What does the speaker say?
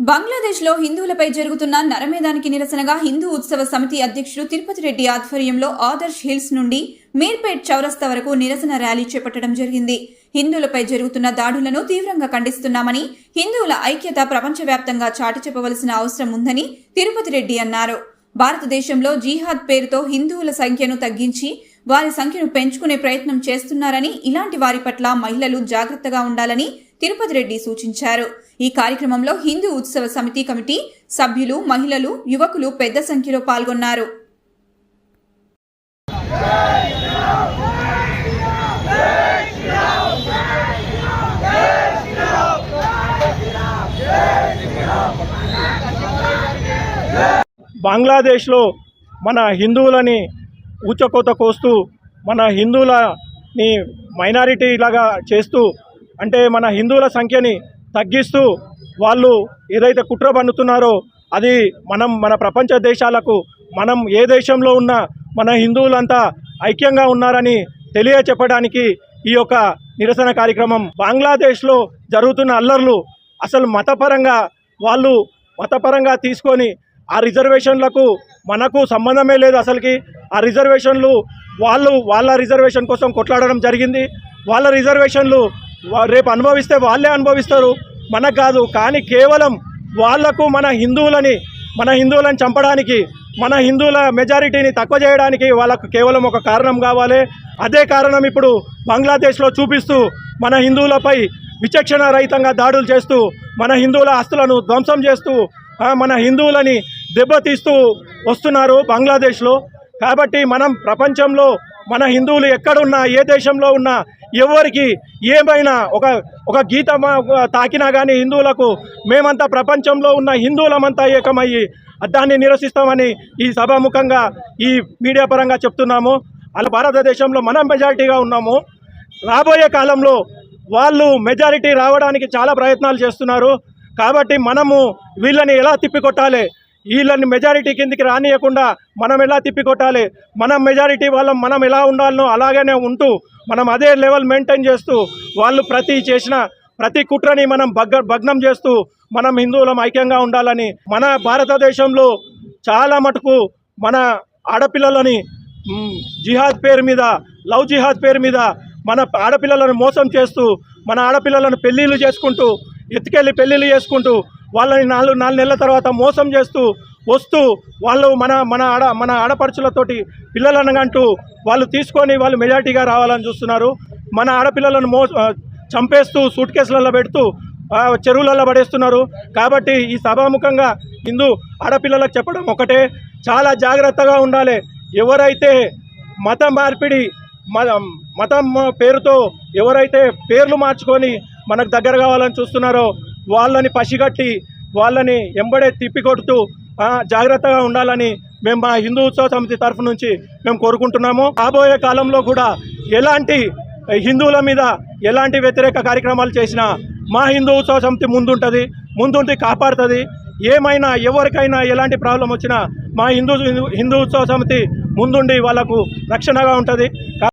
బంగ్లాదేశ్లో హిందువులపై జరుగుతున్న నరమేధానికి నిరసనగా హిందూ ఉత్సవ సమితి అధ్యక్షుడు తిరుపతి రెడ్డి ఆధ్వర్యంలో ఆదర్శ్ హిల్స్ నుండి మీర్పేట్ చౌరస్తా వరకు నిరసన ర్యాలీ చేపట్టడం జరిగింది. హిందువులపై జరుగుతున్న దాడులను తీవ్రంగా ఖండిస్తున్నామని హిందువుల ఐక్యత ప్రపంచవ్యాప్తంగా చాటి చెప్పవలసిన అవసరం ఉందని తిరుపతి రెడ్డి అన్నారు. భారతదేశంలో జీహాద్ పేరుతో హిందువుల సంఖ్యను తగ్గించి వారి సంఖ్యను పెంచుకునే ప్రయత్నం చేస్తున్నారని ఇలాంటి వారి పట్ల మహిళలు జాగ్రత్తగా ఉండాలని తిరుపతి రెడ్డి సూచించారు. ఈ కార్యక్రమంలో హిందూ ఉత్సవ సమితి కమిటీ సభ్యులు మహిళలు యువకులు పెద్ద సంఖ్యలో పాల్గొన్నారు. బంగ్లాదేశ్లో మన హిందువులని ఊచకోత కోస్తూ మన హిందువులని మైనారిటీ లాగా చేస్తూ అంటే మన హిందువుల సంఖ్యని తగ్గిస్తూ వాళ్ళు ఏదైతే కుట్ర పన్నుతున్నారో అది మనం మన ప్రపంచ దేశాలకు మనం ఏ దేశంలో ఉన్నా మన హిందువులంతా ఐక్యంగా ఉన్నారని తెలియచెప్పడానికి ఈ యొక్క నిరసన కార్యక్రమం. బంగ్లాదేశ్లో జరుగుతున్న అల్లర్లు అసలు మతపరంగా వాళ్ళు మతపరంగా తీసుకొని ఆ రిజర్వేషన్లకు మనకు సంబంధమే లేదు అసలుకి. ఆ రిజర్వేషన్లు వాళ్ళు వాళ్ళ రిజర్వేషన్ కోసం కొట్లాడడం జరిగింది. వాళ్ళ రిజర్వేషన్లు రేపు అనుభవిస్తే వాళ్ళే అనుభవిస్తారు. మనకు కాదు. కానీ కేవలం వాళ్ళకు మన హిందువులని మన హిందువులను చంపడానికి మన హిందువుల మెజారిటీని తక్కువ చేయడానికి వాళ్ళకు కేవలం ఒక కారణం కావాలి. అదే కారణం ఇప్పుడు బంగ్లాదేశ్లో చూపిస్తూ మన హిందువులపై విచక్షణ రహితంగా దాడులు చేస్తూ మన హిందువుల ఆస్తులను ధ్వంసం చేస్తూ మన హిందువులని దెబ్బతీస్తూ వస్తున్నారు బంగ్లాదేశ్లో. కాబట్టి మనం ప్రపంచంలో మన హిందువులు ఎక్కడున్నా ఏ దేశంలో ఉన్నా ఎవరికి ఏమైనా ఒక ఒక గీత తాకినా కానీ హిందువులకు మేమంతా ప్రపంచంలో ఉన్న హిందువులమంతా ఏకమయ్యి దాన్ని నిరసిస్తామని ఈ సభాముఖంగా ఈ మీడియా పరంగా చెప్తున్నాము. అలా భారతదేశంలో మనం మెజారిటీగా ఉన్నాము. రాబోయే కాలంలో వాళ్ళు మెజారిటీ రావడానికి చాలా ప్రయత్నాలు చేస్తున్నారు. కాబట్టి మనము వీళ్ళని ఎలా తిప్పికొట్టాలి? వీళ్ళని మెజారిటీ కిందికి రానియకుండా మనం ఎలా తిప్పికొట్టాలి? మనం మెజారిటీ వాళ్ళం మనం ఎలా ఉండాలనో అలాగనే ఉంటూ మనం అదే లెవెల్ మెయింటైన్ చేస్తూ వాళ్ళు ప్రతి చేసిన ప్రతి కుట్రని మనం భగ్గ భగ్నం చేస్తూ మనం హిందువులం ఐక్యంగా ఉండాలని మన భారతదేశంలో చాలా మటుకు మన ఆడపిల్లలని జిహాద్ పేరు మీద లవ్ జిహాద్ పేరు మీద మన ఆడపిల్లలను మోసం చేస్తూ మన ఆడపిల్లలను పెళ్ళిళ్ళు చేసుకుంటూ ఎత్తుకెళ్ళి పెళ్ళిళ్ళు చేసుకుంటూ వాళ్ళని నాలుగు నాలుగు నెలల తర్వాత మోసం చేస్తూ వస్తూ వాళ్ళు మన మన ఆడ మన ఆడపడుచులతోటి పిల్లలనగంటూ వాళ్ళు తీసుకొని వాళ్ళు మెజార్టీగా రావాలని చూస్తున్నారు. మన ఆడపిల్లలను మో చంపేస్తూ సూట్ కేసులలో పెడుతూ చెరువులలో పడేస్తున్నారు. కాబట్టి ఈ సభాముఖంగా హిందూ ఆడపిల్లలకు చెప్పడం ఒకటే. చాలా జాగ్రత్తగా ఉండాలి. ఎవరైతే మత మార్పిడి మతం పేరుతో ఎవరైతే పేర్లు మార్చుకొని మనకు దగ్గర కావాలని చూస్తున్నారో వాళ్ళని పసిగట్టి వాళ్ళని ఎంబడే తిప్పికొడుతూ జాగ్రత్తగా ఉండాలని మేము మా హిందూ ఉత్సవ సమితి తరఫు నుంచి మేము కోరుకుంటున్నాము. రాబోయే కాలంలో కూడా ఎలాంటి హిందువుల మీద ఎలాంటి వ్యతిరేక కార్యక్రమాలు చేసినా మా హిందూ ఉత్సవ సమితి ముందుంటుంది ముందుండి కాపాడుతుంది. ఏమైనా ఎవరికైనా ఎలాంటి ప్రాబ్లం వచ్చినా మా హిందూ హిందూ ఉత్సవ సమితి ముందుండి వాళ్ళకు రక్షణగా ఉంటుంది.